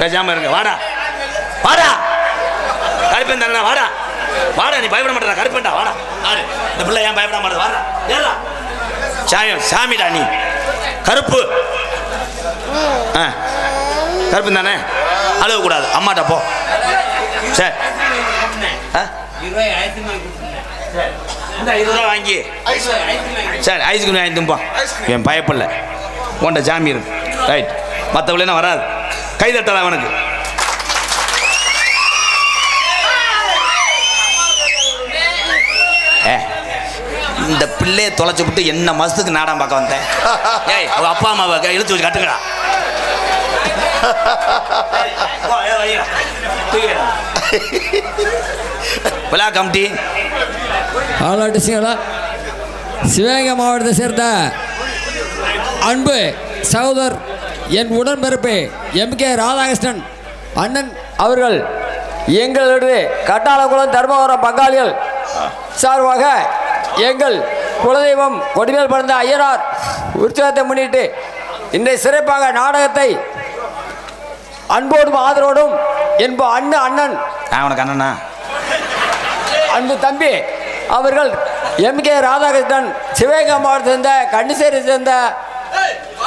பேசாம இருங்க. வாடா. வாடா. கருப்பன் தானே வாடா. வாடா நீ பயப்பட மாட்டா கருப்பன்டா வாடா. நாடு இந்த பிள்ளை ஏன் பயப்பட மாட்டேன் வாடா. ஏறா. சாயம் சாமிடா நீ. கருப்பு. ஆ. கருப்பு தானே அழுவ கூடாது அம்மாட்ட போ. சரி இருபது ரூபா வாங்கி. சரி ஐஸ்கிரீம் வாங்கி தும்பா என் பயப்படல. உன்ட்ட ஜாமி இருக்கு. ரைட். மற்றவளே வராது. கைதட்டலாம் அவனுக்கு. ஏ இந்த பிள்ளையை தொலைச்சு விட்டு என்ன மாதத்துக்கு நாடாம் பார்க்க வந்தேன்? ஏய் அவள் அப்பா அம்மாவை இழுத்து வச்சு கட்டுங்கடா விழா கமிட்டி. ஆளாட்டு சிங்களா. சிவகங்கை மாவட்டத்தை சேர்ந்த அன்பு சகோதர் என் உடன்பிறப்பு எம் கே ராதாகிருஷ்ணன் அண்ணன் அவர்கள் எங்களுடைய கட்டாளகுளம் தர்மபுரம் பங்காளிகள் சார்பாக எங்கள் குலதெய்வம் கொடிமேல் பிறந்த ஐயனார் உற்சவத்தை முன்னிட்டு இன்றைய சிறப்பாக நாடகத்தை அன்போடும் ஆதரவோடும் என்ப அண்ணன் அண்ணன் ஆ உனக்கு அண்ணனா? அன்பு தம்பி அவர்கள் எம் கே ராதாகிருஷ்ணன் சிவகங்கை மாவட்டத்தை சேர்ந்த கன்னிசேரி சேர்ந்த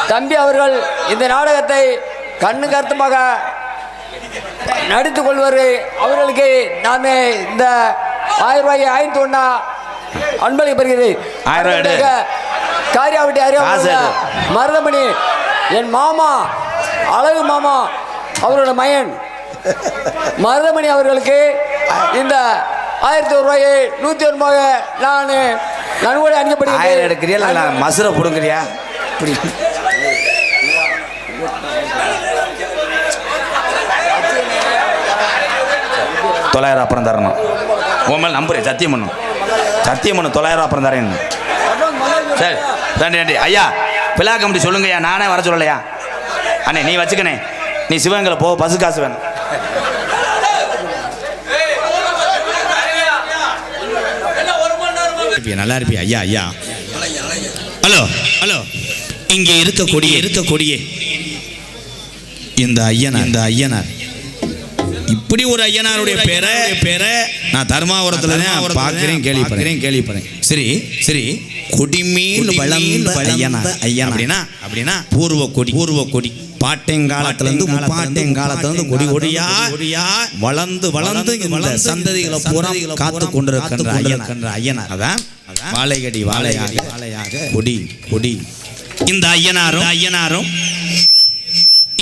தம்பி அவர்கள் இந்த நாடகத்தை கண்ணு கருத்துமாக நடித்துக் கொள்வார் அவர்களுக்கு நாமே இந்த ஆயிரம் ரூபாய் ஐந்து ஒன்றா அன்பளிக்கு பெறுகிறேன் ஆயிரம் ரூபாய் எடு. காரியாவட்டி அறிய. மருதமணி என் மாமா அழகு மாமா அவரோட மயன் மருதமணி அவர்களுக்கு இந்த ஆயிரத்தி ஒரு ரூபாயை நூற்றி ஒன்பது நான் நன்கொடை அனுப்பப்படுகிறேன் எடுக்கிறியா மசுரை பிடுங்குறியா இப்படி தொள்ளாயிரம் அப்புறம் தரணும். உன் மேல் நம்புறேன் சத்தியம் பண்ணும் சத்தியம் பண்ணும் தொள்ளாயிரம் அப்புறம் தரேன். சரி நன்றி நன்றி ஐயா பிள்ளா கமிட்டி சொல்லுங்கய்யா நானே வர சொல்லலையா? அண்ணே நீ வச்சுக்கணே நீ சிவகங்களை போ பசு காசு வேணும். நல்லா இருப்பியா? ஐயா ஐயா. Hello hello. இங்கே இருக்கக்கூடிய இருக்கக்கூடிய இந்த ஐயனார் இந்த ஐயனார். இப்படி ஒரு ஐயனாருடைய பேரை பேரை நான் தர்மாபுரத்துல தான் பார்க்கிறேன் கேள்விப்படுறேன். கேள்விப்படுறேன். சரி சரி. கொடிமீன் வளர்ந்த ஐயனார் ஐயன். அப்படின்னா அப்படின்னா பூர்வ கொடி. பூர்வ கொடி. பாட்டைங்காலத்துல இருந்து முப்பாட்டைங்காலத்துல இருந்து கொடி கொடியா வளர்ந்து வளர்ந்து இந்த சந்ததிகளை பூரா காத்து கொண்டிருக்கின்ற ஐயனார். ஐயனார். அதான் வாழைகடி வாழையாக வாழையாக கொடி கொடி. இந்த ஐயனாரும் ஐயனாரும்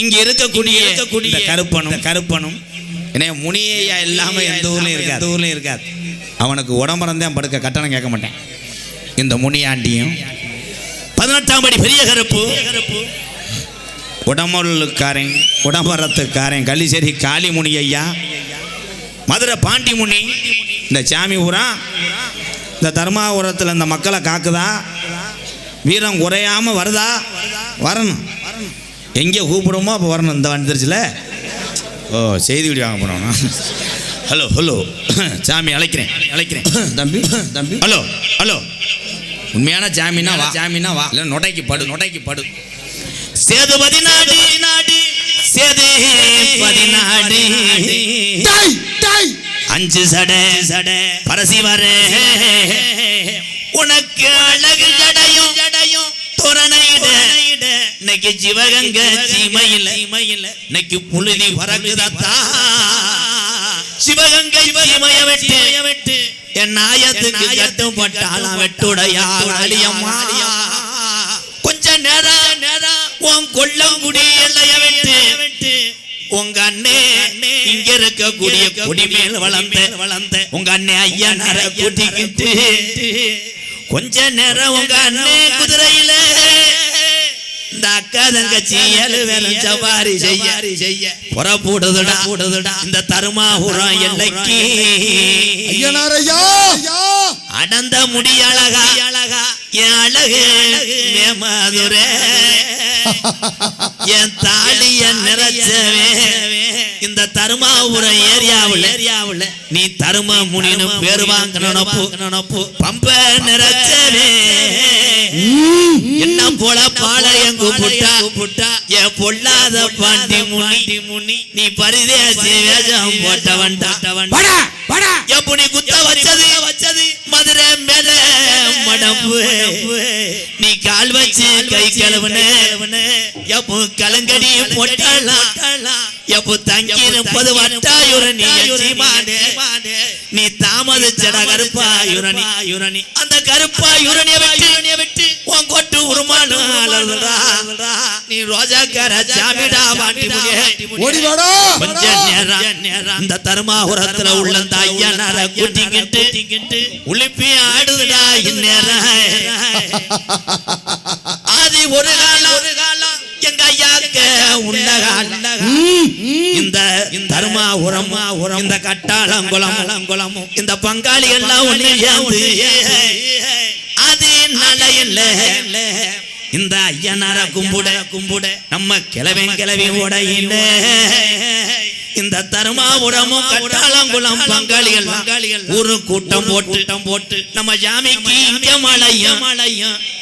இங்க இருக்கக்கூடிய இருக்கக்கூடிய கருப்பனும் கருப்பனும் ஏன்னா முனியையா இல்லாம எந்த ஊர்லயும் இருக்காது. எந்த ஊர்லயும் இருக்காது. அவனுக்கு உடம்புறந்தேன் படுக்க கட்டணம் கேட்க மாட்டேன். இந்த முனியாண்டியும் பதினெட்டாம் படி பெரிய கருப்பு. உடம்புக்காரன் உடம்பரத்துக்காரன் கள்ளிசேரி காளிமுனி ஐயா மதுரை பாண்டிமுனி இந்த சாமி ஊரா இந்த தர்மாபுரத்தில் இந்த மக்களை காக்குதா? வீரம் குறையாம வருதா? வரணும். எங்கே கூப்பிடுமோ அப்போ வரணும். இந்த வந்துருச்சுல ஓ செய்தி வீடியோ வாங்க போனோம் ஹலோ ஹலோ சாமி அழைக்கிறேன். அழைக்கிறேன். தம்பி தம்பி. ஹலோ ஹலோ உண்மையான ஜாமீனா வா. ஜாமீனா வா. இல்லை நொடைக்கு படு. நொடைக்கு படு. சேதுபதி நாடு நாடு சேது பதினாடு அஞ்சு சட. சட. பரசிவர. உனக்கு அழகு ஜடையும். ஜடையும். தோரணையிட இன்னைக்கு சிவகங்க சீமையில இன்னைக்கு புழுதி பறக்குதத்தா? சிவகங்கை சீமைய வெட்டு என் நாயத்துக்கு கட்டுப்பட்டாலாம் வெட்டுடையா அழியம்மா? கொஞ்ச நேரம் நேரம் உன் கொள்ளங்குடி எல்லைய வெட்டு உங்க அண்ணே இங்க இருக்கக்கூடிய கொடி மேல் வளர்ந்த வளர்ந்த உங்க அண்ணே ஐயா நர கூட்டிக்கிட்டு கொஞ்ச நேரம் உங்க அண்ணே குதிரையில. இந்த அக்கா தங்கச்சி ஏழு வேலை சவாரி செய்ய. செய்ய. புறப்படுதுடா. போடுதுடா இந்த தருமாபுரம் எல்லைக்கு. அடந்த முடி அழகா. அழகா. என் அழகு மேமாதுரே என் தாலிய நிறைச்சவே. இந்த தருமாபுரம் ஏரியாவுல ஏரியாவுல நீ தரும முனின்னு பேரு வாங்க நினப்பு நினப்பு பம்ப நிறைச்சவே. என்ன போல பாளையம் கூப்பிட்டா கூப்பிட்டா என் பொல்லாத பாண்டி முனி. முனி. நீ பரிதேசி வேஷம் போட்டவன் படா படா எப்படி குத்த வச்சது? வச்சது? மதுரை மேல மடம்பு. நீ கால் வச்சு கை கழுவுன. எப்போ கலங்கடி போட்டலாம். எப்போ தங்கி இருப்பது வட்டாயுரணி சீமானே நீ தாமதிச்சட கருப்பாயுரணி யுரணி அந்த கருப்பாயுரணிய விட்டு விட்டு. உன் கொட்டு அலறுடா. நீ ரோஜாக்கார ஜாமிடா மாட்டி ஓடி வாடா கொஞ்ச நேரம் இந்த தருமாபுரத்துல உள்ள இந்த ஐயனார கூட்டிக்கிட்டு உளிப்பி ஆடுதுடா இந்நேரம். ஆதி ஒரு காலம். ஒரு காலம். இந்த தருமா உரமா உரம். இந்த கட்டாளம் குளம் குளமும் இந்த பங்காளி எல்லாம் ஒண்ணு அது நலையில்ல. இந்த ஐயனார கும்பிட கும்பிட. நம்ம கிளவன் கிளவி உடையில இந்த தருமாபுரமும் கட்டாளங்குளம் பங்காளிகள் பங்காளிகள் ஒரு கூட்டம் போட்டு போட்டு நம்ம ஜாமிக்கு மழையும்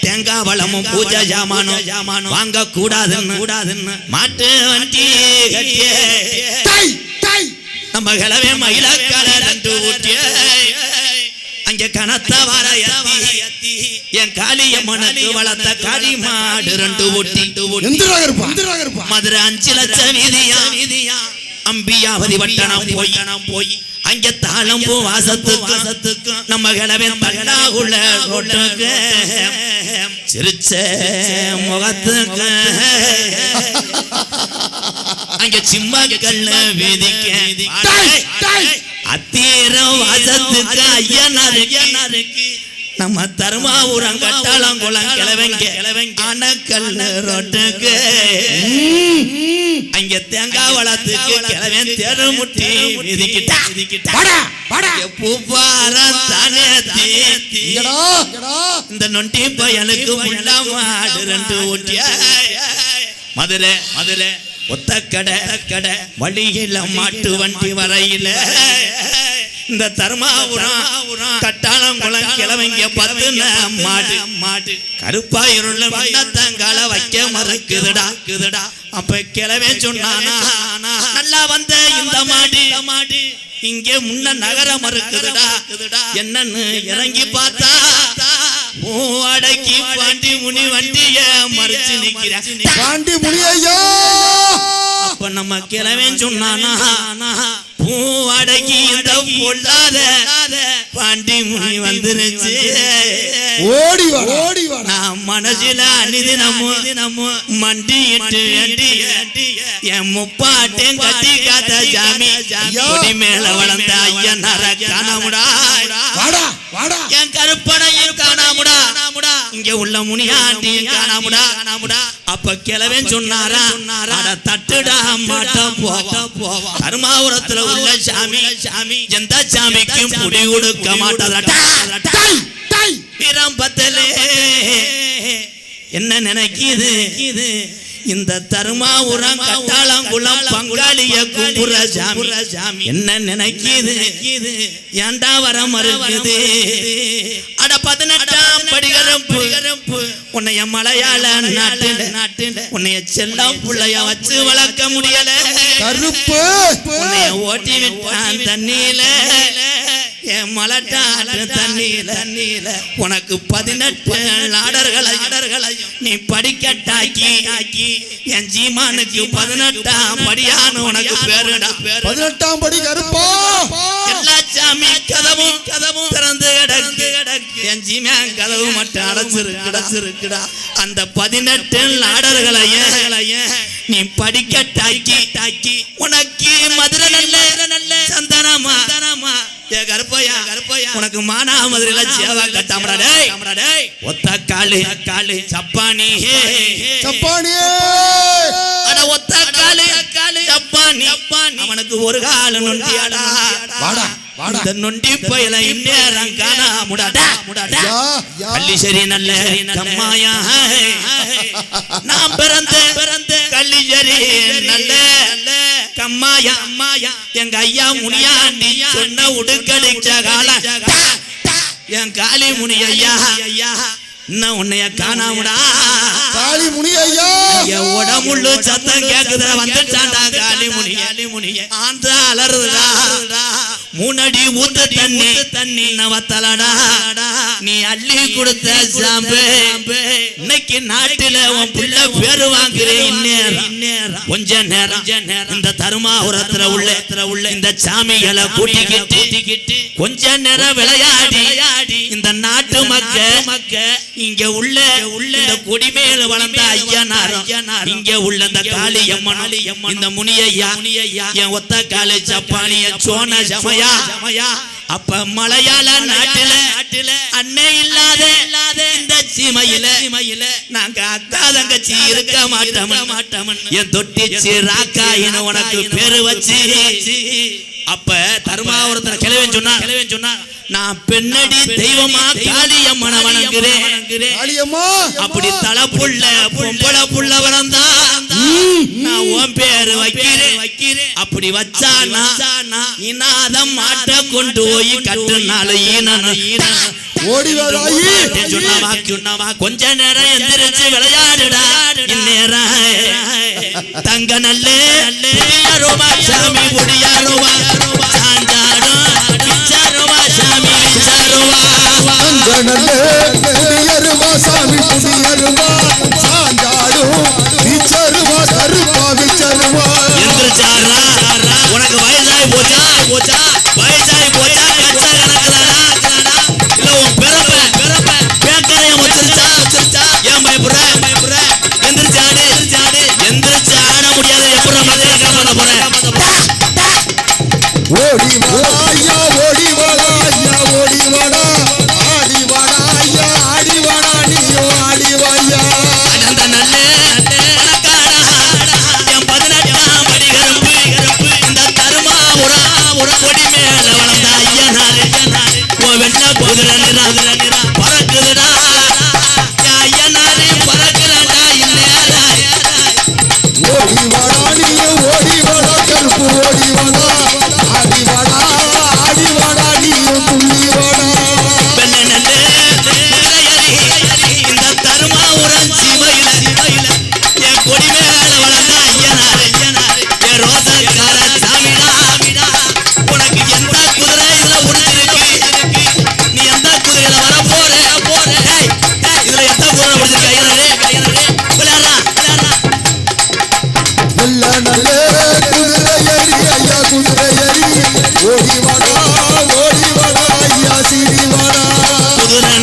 தேங்காய் வளமும் பூஜை ஜாமானும் ஜாமானும். வாங்க கூடாதுன்னு கூடாதுன்னு மாட்டு வண்டி கட்டியே. நம்ம கிளவே மயிலக்கால ரெண்டு ஊட்டிய அங்க கனத்த வர எத்தி. என் காளியம்மனுக்கு வளர்த்த காளி மாடு ரெண்டு ஊட்டி. மதுரை அஞ்சு லட்சம் வீதியா? வீதியா? வட்டணம் போய் போய் அங்க தாளம்பூ வாசத்துக்கு வாசத்துக்கு நம்ம கிளவே தகடாகுள்ள ரோட்டுக்கு சிரிச்ச முகத்துக்கு அங்க சிம்ம கல்ல வீதிக்கு அத்தீரம் வாசத்துக்கு ஐயனாரு ஐயனாருக்கு. நம்ம தருமாபுரம் கட்டாளம் குளம் கிளவங்க. கிளவங்க அணக்கல் ரோட்டுக்கு. அங்க தேங்காய் வளத்துக்கு கிளவன் தெருமுட்டி மிதிக்கிட்டா. மிதிக்கிட்டா வாடா. வாடா பூப்பாரம் தானே இந்த நொண்டி பயலுக்கு முள்ள மாடு ரெண்டு ஊட்டிய. மதுரை மதுரை. ஒத்த கடை கடை. வழியில மாட்டு வண்டி வரையில. இந்த தர்மாபுரம் கட்டாளம் குளம் கிழவங்க பத்து மாடு மாடு கருப்பாயிருள்ள வண்ணத்தங்கால வைக்க மறுக்குதுடா. குதுடா அப்ப கிழவே சொன்னானா நல்லா வந்த இந்த மாடு மாடு இங்கே முன்ன நகர மறுக்குதுடா என்னன்னு இறங்கி பார்த்தா ஓ அடக்கி பாண்டி முனி வண்டிய மறிச்சு நிக்கிறேன் பாண்டி முனி ஐயா! அப்ப நம்ம கிழவன் சொன்னானா பூவடக்கி இந்த பொல்லாத பாண்டி முனி வந்துருச்சு. ஓடி ஓடி நான் மனசுல அனிது நம்ம நம்ம மண்டிட்டு வேண்டி என் முப்பாட்டையும் கட்டி காத்த ஜாமி கொடி மேல வளர்ந்த ஐயனார காணாமுடா என் கருப்பனையும் காணாமுடா இங்க உள்ள முனியாண்டியும் காணாமுடா அப்ப கிழவன் சொன்னாரா? அட தட்டுடா மாட்டா போவா. போவா கருமாபுரத்துல உள்ள சாமி சாமி எந்த சாமிக்கும் புடி கொடுக்க மாட்டாதா டை என்ன நினைக்கிது? இந்த தருமாபுரம் கட்டாளங்குளம் பங்காளிய கும்புற சாமி. சாமி. என்ன நினைக்குது? ஏண்டா வர மறுக்குது அட பதினெட்டாம் படிகரப்பு உன்னைய மலையாள நாட்டுல. நாட்டுல. உன்னைய செல்லம் புள்ளைய வச்சு வளர்க்க முடியல. கருப்பு. உன்னைய ஓட்டி விட்டான் தண்ணியில. என் மலட்டாற்று தண்ணீல தண்ணீல உனக்கு பதினெட்டு ஆடர்களை ஆடர்களை நீ படிக்கட்டாக்கி ஆக்கி என் ஜீமானுக்கு பதினெட்டாம் படியான உனக்கு பேருடா. பேரு. பதினெட்டாம் படி கருப்பா. எல்லா சாமி கதவும் கதவும் திறந்து கிடக்கு. கிடக்கு. என் ஜீமா கதவு மட்டும் அடைச்சிருக்கு அடைச்சிருக்குடா. அந்த பதினெட்டு ஆடர்களையும் நீ படிக்க டாக்கி டாக்கி உனக்கு மதுரை நல்ல நல்ல ஏ கருப்பையா கருப்பையா. உனக்கு மானா மதுரையில சேவா கட்டாமடா டேய். டேய். ஒத்த காலு காலு சப்பானி சப்பானியே. அட ஒத்த காலு காலு சப்பானி அவனுக்கு ஒரு கால நொண்டியாடா. வாடா. இந்த நொண்டி பயல இந்நேரம் காணாமுடாடா முடாடா. யா கள்ளிசரி நல்ல கம்மாயா. நான் பிறந்த பிறந்த கள்ளிசரி நல்ல கம்மாயா. அம்மாயா எங்க ஐயா முனியாண்டி சொன்ன உடுக்கடிச்ச கால. என் காளி முனி ஐயா. ஐயா. இன்னும் உன்னைய காணாமடா காளி முனி ஐயா. என் உடம்புள்ளு சத்தம் கேக்குதுடா. வந்துட்டான்டா காளி முனி காளி முனி ஆந்திரா அலறுதுடா. மூணடி ஊத்து தண்ணி. தண்ணி. நவத்தலடா. நீ அள்ளி கொடுத்த சாம்பு இன்னைக்கு நாட்டில உன் புள்ள பேரு வாங்குறேன். கொஞ்ச நேரம். இந்த தருமாபுரத்துல உள்ள உள்ள. இந்த சாமிகளை கூட்டிக்கிட்டு கொஞ்ச நேரம் விளையாடி. இந்த நாட்டு மக்க மக்க இங்க உள்ள உள்ள இந்த கொடிமேல வளர்ந்த ஐயனார் இங்க உள்ள இந்த காளி அம்மன் இந்த முனியையா என் ஒத்த காலி சப்பானிய சோன சமயா. அப்ப மலையாள நாட்டுல நாட்டுல அன்னை இல்லாத இல்லாத இந்த சீமையில சீமையில நாங்க தங்கச்சி இருக்க மாட்டோம் மாட்டோம் என் தொட்டிச்சு ராக்காயின்னு உனக்கு பேரு வச்சு. அப்ப தர்மாவரத்துல கிளவன் சொன்னா கிளவன் சொன்னா நான் பெண்ணடி தெய்வமா காளியம்மனை வணங்குறேன். அப்படி தலை புள்ள பொம்பளை புள்ள வளர்ந்தா நான் உன் பேரு வைக்கிறேன். வைக்கிறேன். அப்படி வச்சானா இனாதம் மாட்ட கொண்டு போய் சொன்னவா சொன்னவா. கொஞ்ச நேரம் எந்திரிச்சு விளையாடுடா. இந்நேரம். தங்க நல்லே புடியாரோமா சாமி புடியாரோமா சாஞ்சாடும் பிச்சாரோமா சாமி பிச்சாரோமா அங்கனல்லே குடியருவா சாமி குடியருவா சாஞ்சாடும் விச்சருவா கருப்பா விச்சருவா எந்திரிச்சாரா? உனக்கு வயசாகி போச்சா? போச்சா? வாடா ஓடி வாடா ஐயா சீரி வாடா குதிரை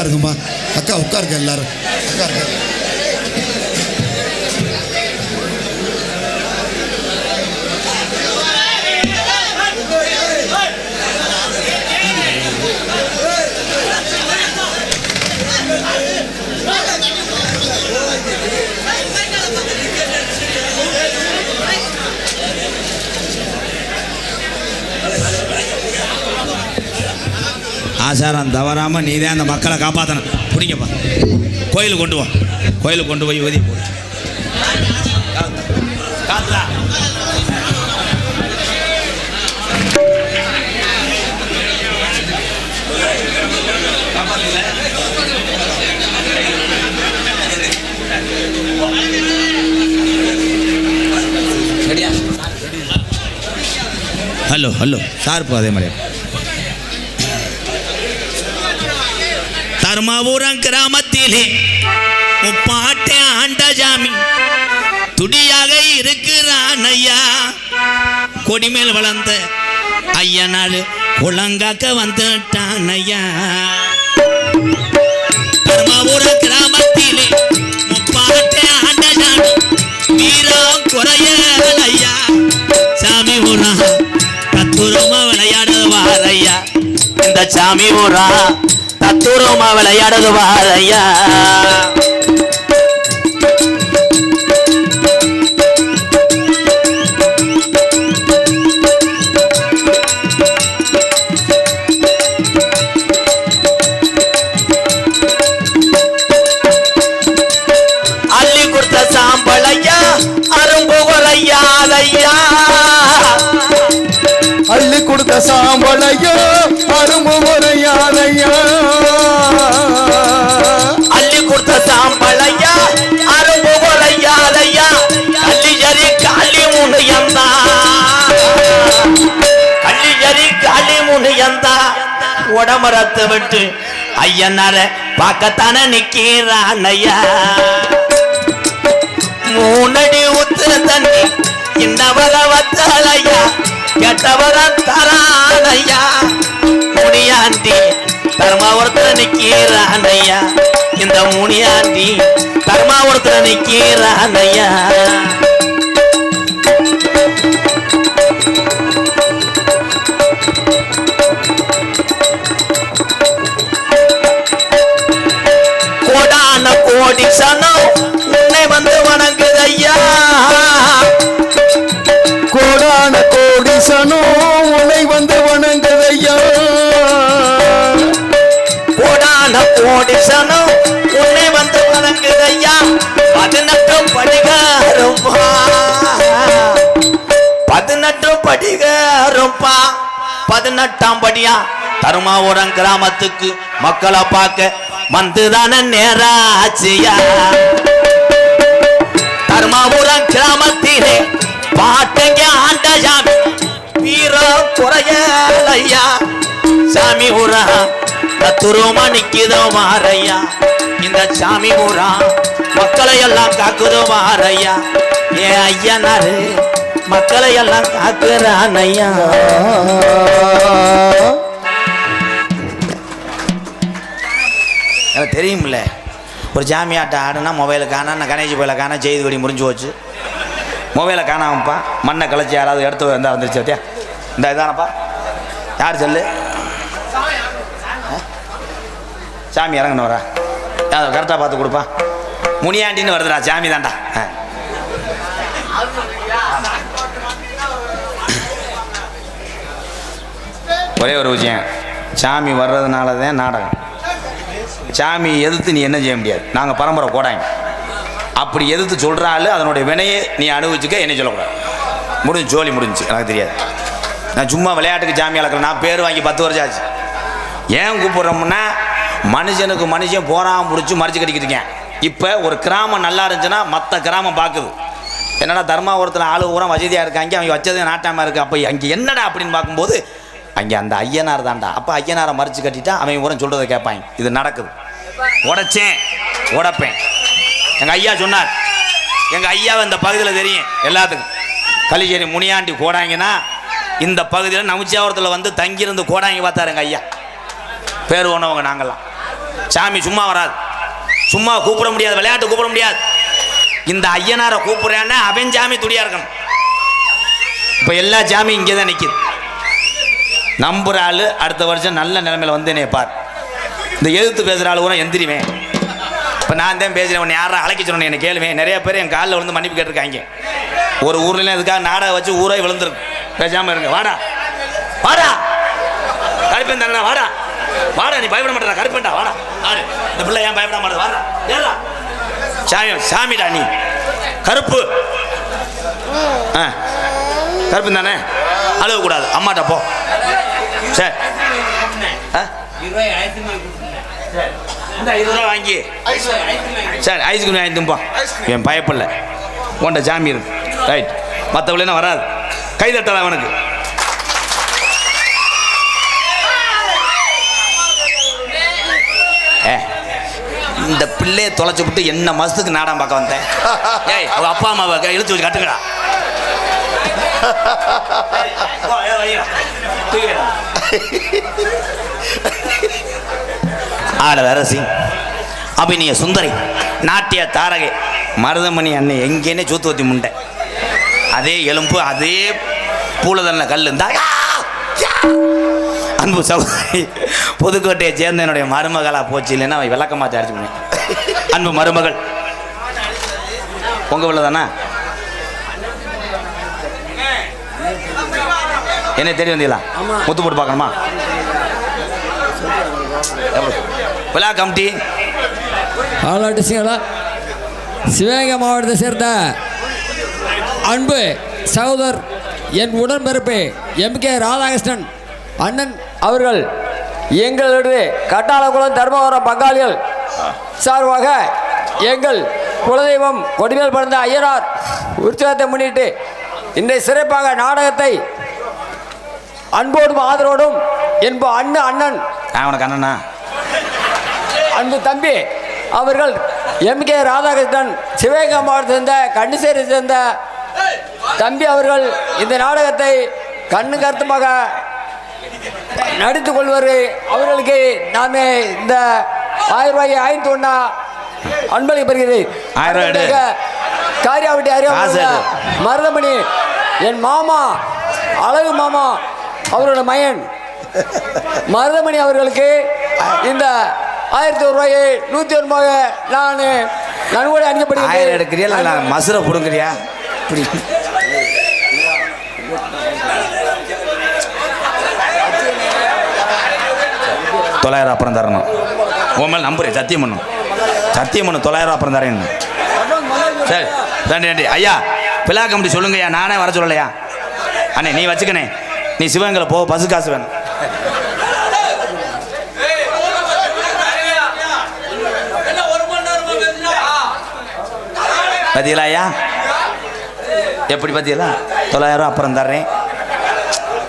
உட்காருங்கம்மா. அக்கா உட்காருங்க எல்லாரும். உட்காருங்க. ஆசாரம் தவறாமல் நீ தான் அந்த மக்களை காப்பாற்றணும் பிடிங்கப்பா. கோயிலுக்கு கொண்டு வா. கோயிலுக்கு கொண்டு போய் ஊதி போடு. காத்துடா. Hello hello. சார்ப்பு அதே மாதிரி தர்மபுரம் கிராமத்திலே முப்பாட்டை ஆண்டஜாமி துடியாக இருக்கிறான் ஐயா. கொடிமேல் வளர்ந்த ஐயனாள் குளங்காக்க வந்துட்டான் ஐயா. தர்மபுரம் கிராமத்திலே முப்பாட்டை ஆண்டஜாமி வீரம் குறைய ஐயா. சாமி ஊரா தத்துரமா விளையாடுவார் ஐயா. இந்த சாமி ஊரா தத்துரமா விளையாடுது ஐயா அள்ளி அரும்புகளையா ஐயா அள்ளி கொடுத்த அரும்பு முறையாதையா சாம்பளையா அரும்புகளையா ஐயா அள்ளி ஜரி காளி முனையந்தா. கள்ளி ஜரி காளி முனையந்தா. உடமரத்தை விட்டு ஐயனார பார்க்கத்தான நிக்கிறான் ஐயா மூணடி உத்திர தண்ணி இந்த வர கெட்டவர தரான் ஐயா முனியாண்டி தர்மாவரத்தில் நிக்கிறான் ஐயா இந்த முனியாண்டி தர்மாவரத்துல நிக்கிறானையா கோடான கோடி சனம் உன்னை வந்து வணங்குது ஐயா கோடான கோடி சனம் உன்னை கோடான கோடி உன்னை வந்து வணங்குது ஐயா பதினெட்டு படிகாரம்பா. பதினெட்டு படிகாரம்பா. பதினெட்டாம் படியா? தருமாவூரம் கிராமத்துக்கு மக்களை பார்க்க வந்துதானே நேராச்சியா? தர்மாபுரம் கிராமத்திலே பாட்டங்க ஆண்ட சாமி வீரம் குறையலையா? சாமி ஊரா. துருவமா நிக்குதோ மாறையா இந்த சாமி ஊரா மக்களை எல்லாம் காக்குதோ மாறையா ஏ ஐயனாரு மக்களை எல்லாம் காக்குறான் ஐயா எனக்கு தெரியும்ல ஒரு ஜாமியாட்ட ஆடுனா மொபைலை காணா நான் கணேஷ் போயில காணா செய்தி கொடி முடிஞ்சு போச்சு. மொபைலை காணாமப்பா மண்ணை கலைச்சி யாராவது எடுத்து வந்தா வந்துருச்சு பார்த்தியா இந்த இதானப்பா? யார் சொல்லு ஆ? சாமி இறங்கணும் வரா. அதை கரெக்டாக பார்த்து கொடுப்பா. முனியாண்டின்னு வருதுடா சாமி தாண்டா ஒரே ஒரு விஷயம். சாமி வர்றதுனால தான் நாடகம். சாமி எதிர்த்து நீ என்ன செய்ய முடியாது. நாங்கள் பரம்பரை கோடாங்க அப்படி எதிர்த்து சொல்கிறாள் அதனுடைய வினையை நீ அனுபவிச்சுக்க என்ன சொல்லக்கூடாது. முடிஞ்சு ஜோலி முடிஞ்சு எனக்கு தெரியாது. நான் சும்மா விளையாட்டுக்கு சாமி அளக்கிறேன். நான் பேர் வாங்கி பத்து வருஷம் ஆச்சு. ஏன் கூப்பிட்றோம்னா மனுஷனுக்கு மனுஷன் போறாம பிடிச்சி மறைச்சு கட்டிக்கிட்டு இருக்கேன். இப்போ ஒரு கிராமம் நல்லா இருந்துச்சுன்னா மற்ற கிராமம் பார்க்குது என்னடா தர்மாபுரத்தில் ஆளு பூரா வசதியாக இருக்காங்க அவங்க வச்சது நாட்டாமல் இருக்குது அப்போ அங்கே என்னடா அப்படின்னு பார்க்கும்போது அங்கே அந்த ஐயனார் தான்டா. அப்போ ஐயனாரை மறைச்சு கட்டிட்டா அவன் பூரா சொல்கிறத கேட்பாங்க இது நடக்குது. உடைச்சேன் உடைப்பேன். எங்கள் ஐயா சொன்னார். எங்கள் ஐயாவை இந்த பகுதியில் தெரியும் எல்லாத்துக்கும். கலிச்சேரி முனியாண்டி கோடாங்கன்னா இந்த பகுதியில் நமுச்சியாவரத்தில் வந்து தங்கியிருந்து கோடாங்கி பார்த்தாரு எங்கள் ஐயா. பேர் ஒன்றவங்க நாங்கள்லாம் சாமி சும்மா வராது. சும்மா கூப்பிட முடியாது விளையாட்டு கூப்பிட முடியாது. இந்த ஐயனாரை கூப்பிடுறேன்னா அவன் சாமி துடியா இருக்கணும். இப்போ எல்லா சாமி இங்கே தான் நிற்கிது நம்புற ஆள் அடுத்த வருஷம் நல்ல நிலைமையில் வந்து என்னைய பார். இந்த எதிர்த்து பேசுகிற ஆள் கூட எந்திரிவேன். இப்போ நான் தான் பேசுகிறேன் உன்னை யாரும் அழைக்க சொன்னேன் என்ன கேளுவேன். நிறைய பேர் என் காலில் விழுந்து மன்னிப்பு கேட்டிருக்காங்க. ஒரு ஊர்லேயும் இதுக்காக நாடகம் வச்சு ஊரே விழுந்துருக்கு பேசாமல் இருங்க. வாடா. வாடா. கழிப்பேன் தானே வாடா. வாடா நீ பயப்பட மாட்டா கருப்பேன்டா வாடா. ஆடு இந்த பிள்ளை ஏன் பயப்பட மாட்டேது வாடா. ஏறா. சாமி சாமிடா நீ. கருப்பு. ஆ. கருப்பு தானே? அழுகக்கூடாது. அம்மாட்ட போ. சரி இருபது ரூபா வாங்கி. சரி ஐஸ்கிரீம் வாங்கி தும்பா என் பயப்படல. உன்ட ஜாமி இருக்கு. ரைட். மற்றவளே வராது. கை தட்டலாம் அவனுக்கு. கல்லே தொலைச்சி தொலைச்சு விட்டு என்ன மாசத்துக்கு நாடாம் பார்க்க வந்தேன். ஏய் அவள் அப்பா அம்மாவை இழுத்து வச்சு கட்டுக்கடா ஆட வரசி. ஏய், அபிநய சுந்தரி நாட்டிய தாரகை மருதமணி அண்ணன் எங்கேனே சூத்துவத்தி முண்டை. அதே எலும்பு அதே பூலதன கல் இருந்தா அன்பு சகோதரி புதுக்கோட்டையை சேர்ந்த என்னுடைய மருமகளா போச்சு இல்லைன்னா அவன் விளக்கமாத்தி அடிச்சு பண்ணேன் அன்பு மருமகள். உங்க உள்ள தானே என்ன தேடி வந்தீங்களா? முத்து போட்டு பார்க்கணுமா? விழா கமிட்டி. சிங்களா? சிவகங்கை மாவட்டத்தை சேர்ந்த அன்பு சகோதர் என் உடன்பிறப்பு எம். கே. ராதாகிருஷ்ணன் அண்ணன் அவர்கள் எங்களுடைய கட்டாளகுளம் தர்மபுரம் பங்காளிகள் சார்பாக எங்கள் குலதெய்வம் கொடிமேல் பிறந்த ஐயனார் உற்சவத்தை முன்னிட்டு இன்றைய சிறப்பாக நாடகத்தை அன்போடும் ஆதரவோடும் என்ப அண்ணன் அண்ணன் ஆ உனக்கு அண்ணனா? அன்பு தம்பி அவர்கள் எம் கே ராதாகிருஷ்ணன் சிவகங்கை மாவட்டத்தை சேர்ந்த கன்னிசேரி சேர்ந்த தம்பி அவர்கள் இந்த நாடகத்தை கண்ணு கருத்துமாக நடித்துக் கொள்வார் அவர்களுக்கு நாமே இந்த ஆயிரம் ரூபாயை ஐந்து ஒன்றா அன்பளி பெறுகிறேன். ஆயிரம். காரியாவட்டி அறிய. மருதமணி என் மாமா அழகு மாமா அவரோட மயன் மருதமணி அவர்களுக்கு இந்த ஆயிரத்தி ஒரு ரூபாயை நூற்றி ஒரு ரூபாயை நான் நன்கொடை ஆயிரம் அனுப்பப்படுகிறேன் எடுக்கிறியா இல்லை மசுரை பிடுங்குறியா? இப்படி. தொள்ளாயிரம் அப்புறம் தரணும். உன் மேல் நம்புறேன் சத்தியம் பண்ணும் சத்தியம் பண்ணும் தொள்ளாயிரம் அப்புறம் தரேன். சரி நன்றி நன்றி ஐயா பிலா கமிட்டி சொல்லுங்கய்யா நானே வர சொல்லலையா? அண்ணே நீ வச்சுக்கணே நீ சிவகங்கை போ பசு காசு வேணும் பார்த்தீங்களா ஐயா? எப்படி பார்த்தீங்களா தொள்ளாயிரம் அப்புறம் தர்றேன்.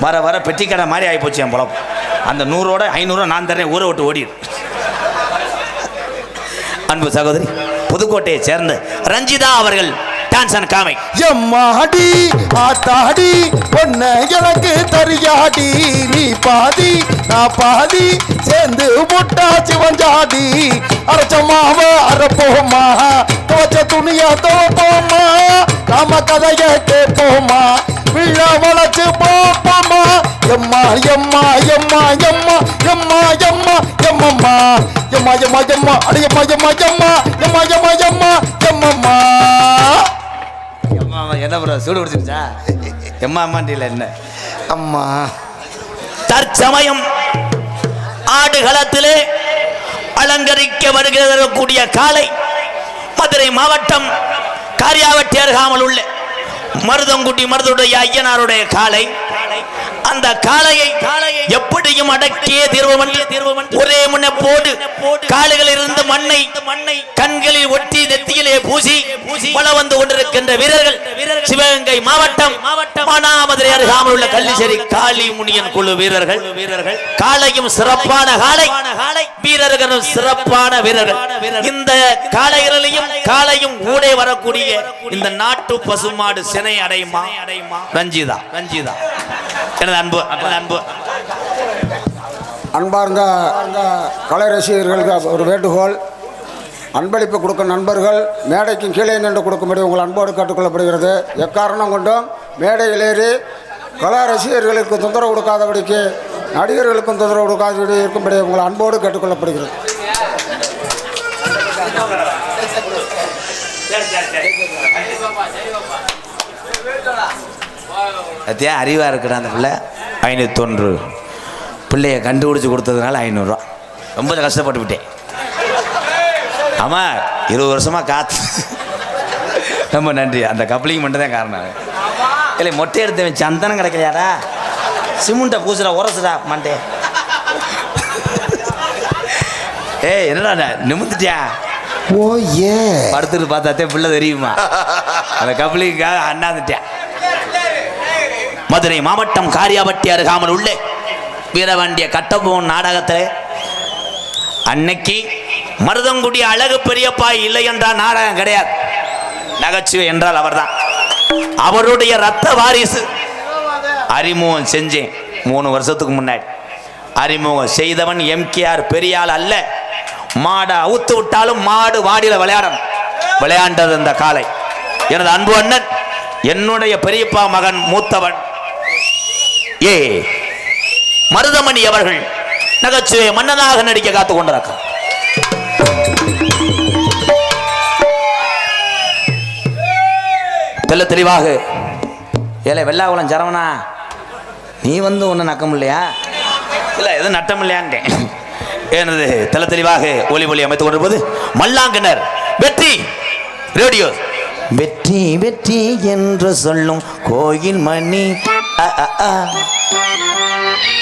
வர வர பெட்டிக்கடை மாதிரி ஆகிப்போச்சு என் பொழப்பு. அந்த நூறோட ஐநூறுவா நான் தர்றேன் ஊரை விட்டு ஓடிடு. அன்பு சகோதரி புதுக்கோட்டையை சேர்ந்த ரஞ்சிதா அவர்கள் டான்ஸ் அண்ட் காமை எம்மாடி ஆத்தாடி பொண்ண எனக்கு தரியாடி. நீ பாதி நான் பாதி சேர்ந்து முட்டா சிவஞ்சாடி அரைச்ச அரைப்போமா துவச்ச துணிய துவப்போமா நாம கதைய கேட்போமா விழ வளைச்சு போப்போமா எம்மா எம்மா எம்மா எம்மா எம்மா எம்மா எம்மம்மா எம்மா எம்மா எம்மா அடியம்மா எம்மா எம்மா எம்மா எம்மா எம்மா எம்மம்மா என்ன ப்ரோ சூடு பிடிச்சிருச்சா எம்மா அம்மாண்டியில் என்ன அம்மா தற்சமயம் ஆடுகளத்திலே அலங்கரிக்க வருகிறக்கூடிய காலை மதுரை மாவட்டம் காரியாவட்டி அருகாமல் உள்ள மருதங்குடி மருதுடைய ஐயனாருடைய காலை அந்த காளையை எப்படியும் அடக்கியே தீர்வமன் ஒரே முன்னப்போடு காளைகளில் இருந்த மண்ணை மண்ணை கண்களில் ஒட்டி நெத்தியிலே பூசி பல வந்து கொண்டிருக்கின்ற வீரர்கள் சிவகங்கை மாவட்டம் மானாமதுரை அருகாமல் உள்ள கள்ளிச்சேரி காளி முனியன் குழு வீரர்கள். வீரர்கள். காளையும் சிறப்பான காளை. வீரர்களும் சிறப்பான வீரர்கள். இந்த காளைகளிலையும் காளையும் கூட வரக்கூடிய இந்த நாட்டு பசுமாடு சினை அடையுமா? அடையுமா? ரஞ்சிதா. ரஞ்சிதா. எனது அன்பு எனது அன்பு. அன்பார்ந்த கலை ரசிகர்களுக்கு ஒரு வேண்டுகோள். அன்பளிப்பு கொடுக்கும் நண்பர்கள் மேடைக்கும் கீழே நின்று கொடுக்கும்படி உங்கள் அன்போடு கேட்டுக்கொள்ளப்படுகிறது. எக்காரணம் கொண்டும் மேடையில் ஏறி கலா ரசிகர்களுக்கு தொந்தரவு கொடுக்காதபடிக்கு நடிகர்களுக்கும் தொந்தரவு கொடுக்காதபடி இருக்கும்படி உங்கள் அன்போடு கேட்டுக்கொள்ளப்படுகிறது. அத்தியா அறிவா இருக்குடா அந்த பிள்ளை? ஐநூற்றி தொன்று பிள்ளைய கண்டுபிடிச்சி கொடுத்ததுனால ஐநூறுரூவா ரொம்ப கஷ்டப்பட்டு விட்டேன். ஆமாம் இருபது வருஷமாக காத்து. ரொம்ப நன்றி. அந்த கப்ளிங் மட்டும் தான் காரணம் இல்லை மொட்டை எடுத்து சந்தனம் கிடைக்கலையாடா? சிமெண்ட்டை பூசுடா உரசுடா மண்டே. ஏய் என்னடா நிமிந்துட்டியா ஓ ஏ. படுத்துட்டு பார்த்தாத்தே பிள்ளை தெரியுமா? அந்த கப்ளிங்காக அண்ணாந்துட்டேன். மதுரை மாவட்டம் காரியாபட்டி அருகாமல் உள்ளே. வீரவாண்டிய கட்டபோன் நாடகத்தில். அன்னைக்கு மருதங்குடி அழகு பெரியப்பா இல்லை என்றால் நாடகம் கிடையாது. நகைச்சுவை என்றால் அவர்தான். அவருடைய ரத்த வாரிசு. அறிமுகம் செஞ்சேன் மூணு வருஷத்துக்கு முன்னாடி. அறிமுகம் செய்தவன் எம்கேஆர் பெரியாள் அல்ல. மாடை அவுத்து விட்டாலும் மாடு வாடியில் விளையாடணும். விளையாண்டது இந்த காலை. எனது அன்பு அண்ணன் என்னுடைய பெரியப்பா மகன் மூத்தவன். ஏ மருதமணி அவர்கள் நகைச்சுவை மன்னனாக நடிக்க காத்து கொண்டிருக்க தெல்ல தெளிவாக ஏலே வெள்ளாகுளம் சரவணா நீ வந்து ஒன்றும் நக்கம் இல்லையா இல்லை எதுவும் நட்டம் இல்லையான்ட்டேன் எனது தெல்ல தெளிவாக ஒலி ஒலி அமைத்துக் கொண்டிருப்பது மல்லாங்கனர் வெற்றி ரேடியோ. வெற்றி வெற்றி என்று சொல்லும் கோயில் மணி. ah, ah, ah.